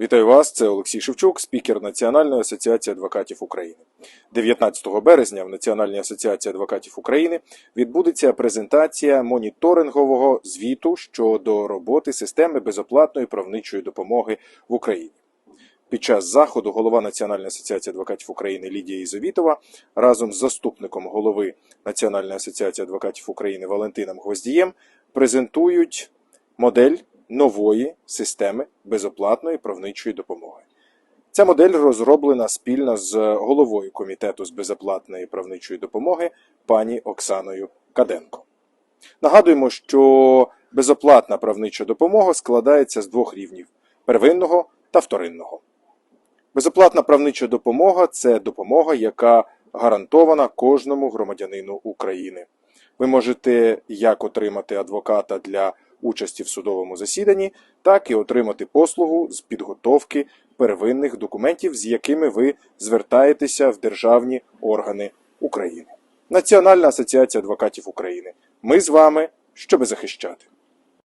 Вітаю вас, це Олексій Шевчук, спікер Національної асоціації адвокатів України. 19 березня в Національній асоціації адвокатів України відбудеться презентація моніторингового звіту щодо роботи системи безоплатної правничої допомоги в Україні. Під час заходу голова Національної асоціації адвокатів України Лідія Ізовітова разом з заступником голови Національної асоціації адвокатів України Валентином Гвоздієм презентують модель нової системи безоплатної правничої допомоги. Ця модель розроблена спільно з головою комітету з безоплатної правничої допомоги пані Оксаною Каденко. Нагадуємо, що безоплатна правнича допомога складається з двох рівнів первинного та вторинного. Безоплатна правнича допомога це допомога, яка гарантована кожному громадянину України. Ви можете як отримати адвоката для участі в судовому засіданні, так і отримати послугу з підготовки первинних документів, з якими ви звертаєтеся в державні органи України. Національна асоціація адвокатів України. Ми з вами, щоби захищати.